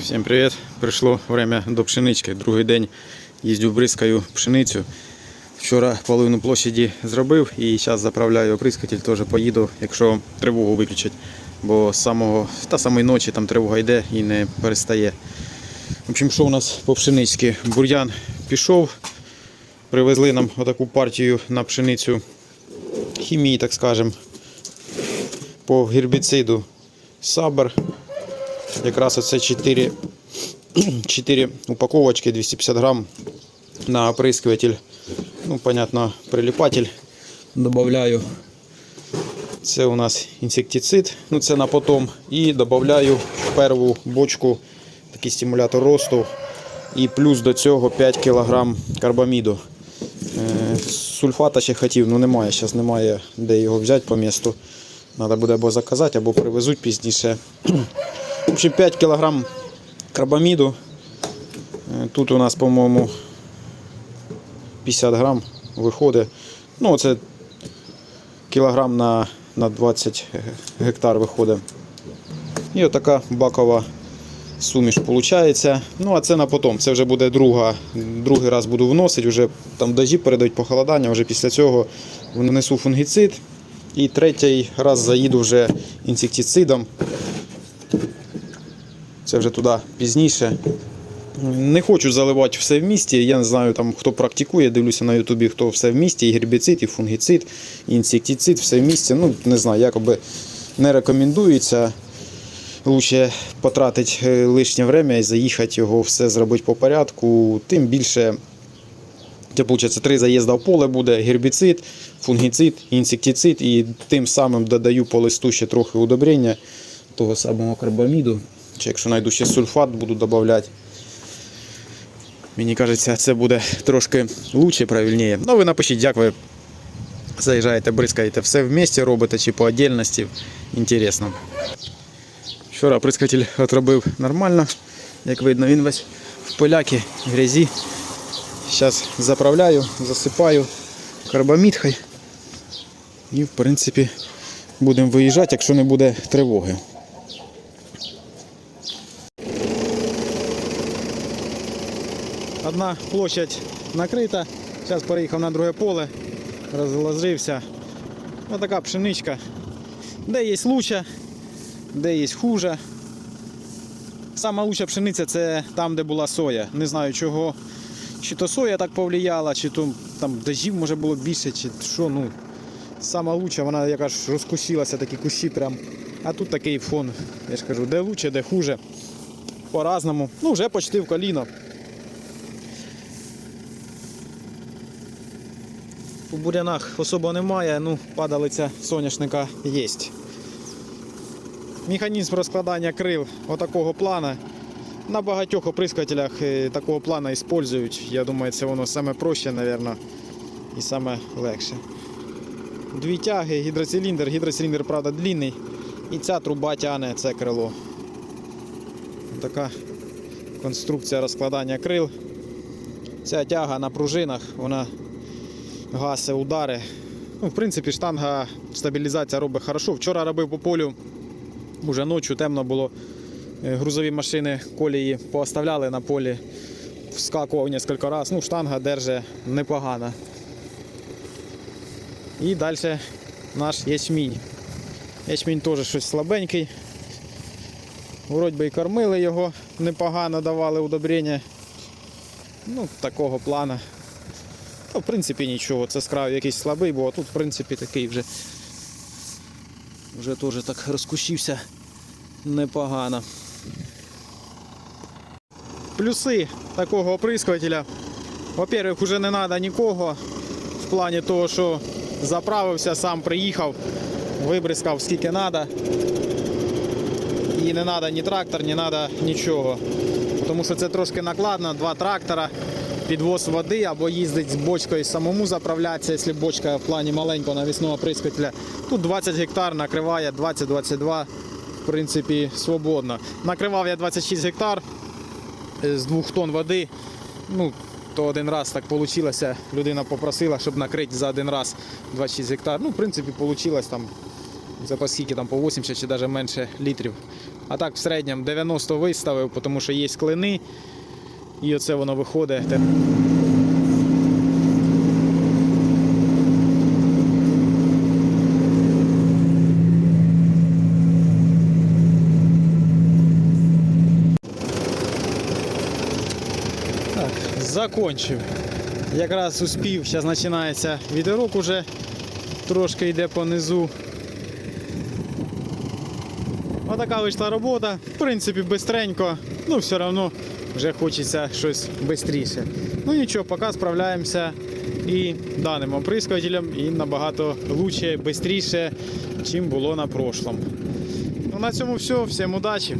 Всім привіт! Прийшло время до пшенички. Другий день їздю бризкаю пшеницю. Вчора половину площаді зробив і зараз заправляю оприскатель, теж поїду, якщо тривогу виключать. Бо з самого та самої ночі там тривога йде і не перестає. В общем, що у нас по пшеничці? Бур'ян пішов. Привезли нам отаку партію на пшеницю хімії, так скажем, по гербіциду Сабер. Якраз оце 4, 4 упаковочки 250 грам на оприскиватель. Ну, понятно, прилипатель. Добавляю. Це у нас інсектицид, ну це на потом. І додаю в перву бочку такий стимулятор росту. І плюс до цього 5 кг карбаміду. Е, Сульфата ще хотів, ну немає, зараз немає де його взяти по місту. Треба буде або заказати, або привезуть пізніше. В общем, 5 кг карбаміду. Е, Тут у нас, по-моєму, 50 грам виходить. Ну, це кілограм на, на 20 гектар виходить. І отака бакова суміш виходить. Ну, а це на потом. Це вже буде друга, другий раз буду вносити. Вже там дожі передають похолодання, вже після цього внесу фунгіцид. І третій раз заїду вже інсектицидом. Це вже туди пізніше. Не хочу заливати все в місті. Я не знаю, там, хто практикує, дивлюся на Ютубі, хто все в місті, і гербіцид, і фунгіцид, і інсектицид, все в місті. Ну, не знаю, якоби не рекомендується. Лучше потратити е, лишнє время і заїхати його все зробити по порядку. Тим більше, це виходить, три заїзда в поле буде, гербіцид, фунгіцид, інсектицид, і тим самим додаю по листу ще трохи удобрення того самого карбаміду. Чи якщо знайду ще сульфат, буду додавати. Мені кажеться, це буде трошки лучше, правильніше. Ну, ви напишіть, як ви заїжджаєте, бризкаєте, все в місті робите чи по отдельності. Інтересно. Вчора прискатель отробив нормально. Як видно, він весь в поляки, в грязі. Зараз заправляю, засипаю карбамідхай. І в принципі будемо виїжджати, якщо не буде тривоги. Одна площадь накрита. Зараз переїхав на друге поле, розложився. Ось така пшеничка. Де є луча, де є хуже. Сама лучша пшениця це там, де була соя. Не знаю чого. Чи то соя так повлияла, чи то там дождів може було більше, чи що. ну. Сама лучша, вона якась розкусилася, такі кущі прям. А тут такий фон. Я ж кажу, де лучше, де хуже. По-разному. Ну, вже почти в коліно. У бурянах особо немає, ну, падалиця соняшника є. Механізм розкладання крил отакого плана. На багатьох оприскателях е, такого плана використовують. Я думаю, це воно саме проще, мабуть, і саме легше. Дві тяги, гідроциліндр. Гідроциліндр, правда, длинний. І ця труба тягне це крило. Така конструкція розкладання крил. Ця тяга на пружинах, вона гаси, удари. Ну, в принципі, штанга стабілізація робить хорошо. Вчора робив по полю, уже ночі темно було. Е, Грузові машини колії пооставляли на полі, вскакував кілька разів. Ну, штанга держить непогано. І далі наш ячмінь. Ячмінь теж щось слабенький. Вроді і кормили його непогано, давали удобрення. Ну, такого плана. Ну, в принципі, нічого. Це з краю якийсь слабий, бо тут, в принципі, такий вже вже теж так розкущився непогано. Плюси такого оприскувателя. Во-первых, вже не треба нікого в плані того, що заправився, сам приїхав, вибризкав скільки треба. І не треба ні трактор, не треба нічого. Тому що це трошки накладно, два трактора, підвоз води або їздить з бочкою самому заправлятися, якщо бочка в плані маленького навісного прискателя. Тут 20 гектар накриває 20-22, в принципі, свободно. Накривав я 26 гектар е, з 2 тонн води. Ну, то один раз так вийшло. Людина попросила, щоб накрити за один раз 26 гектар. Ну, в принципі, вийшло там за по скільки там по 80 чи навіть менше літрів. А так в середньому 90 виставив, тому що є клини. І оце воно виходить. Так, закончив. Якраз успів, зараз починається вітерок уже, трошки йде по низу. Отака вийшла робота. В принципі, бистренько, ну все одно вже хочеться щось швидше. Ну нічого, поки справляємося і даним оприскувателем, і набагато лучше, швидше, чим було на прошлом. Ну, на цьому все. Всім удачі!